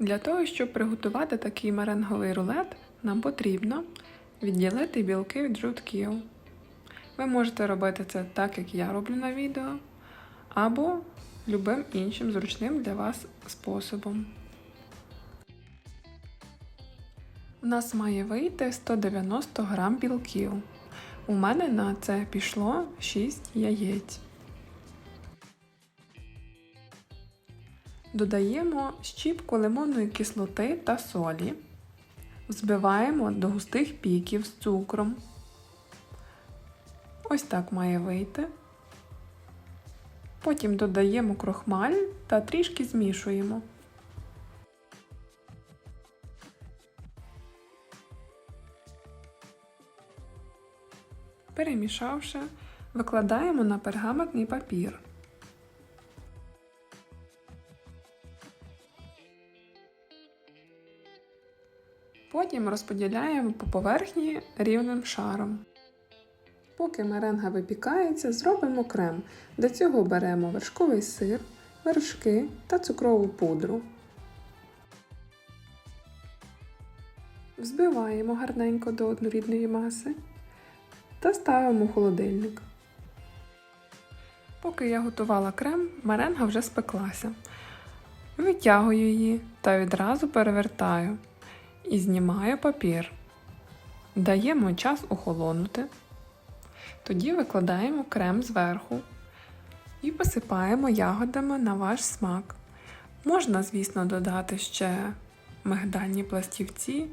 Для того, щоб приготувати такий меренговий рулет, нам потрібно відділити білки від жовтків. Ви можете робити це так, як я роблю на відео, або любим іншим зручним для вас способом. У нас має вийти 190 грам білків. У мене на це пішло 6 яєць. Додаємо щіпку лимонної кислоти та солі. Взбиваємо до густих піків з цукром. Ось так має вийти. Потім додаємо крохмаль та трішки змішуємо. Перемішавши, викладаємо на пергаментний папір. Потім розподіляємо по поверхні рівним шаром. Поки меренга випікається, зробимо крем. Для цього беремо вершковий сир, вершки та цукрову пудру. Взбиваємо гарненько до однорідної маси та ставимо в холодильник. Поки я готувала крем, меренга вже спеклася. Витягую її та відразу перевертаю і знімаю папір. Даємо час охолонути. Тоді викладаємо крем зверху і посипаємо ягодами на ваш смак. Можна, звісно, додати ще мигдальні пластівці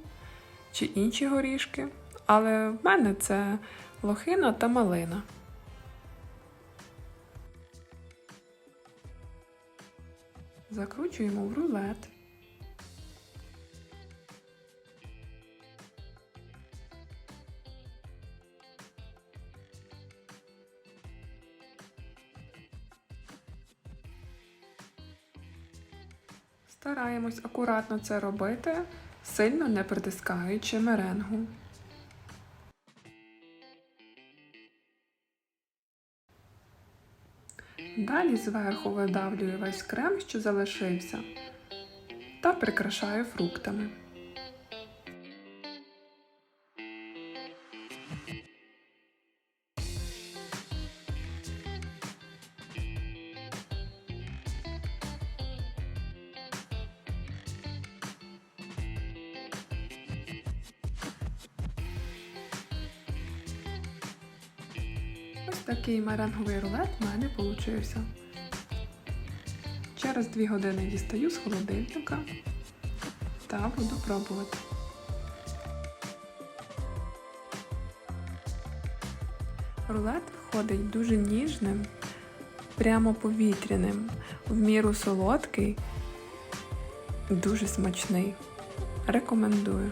чи інші горішки, але в мене це лохина та малина. Закручуємо в рулет. Стараємось акуратно це робити, сильно не притискаючи меренгу. Далі зверху видавлюю весь крем, що залишився, та прикрашаю фруктами. Ось такий меренговий рулет в мене получився. Через 2 години дістаю з холодильника та буду пробувати. Рулет виходить дуже ніжним, прямо повітряним, в міру солодкий, дуже смачний. Рекомендую.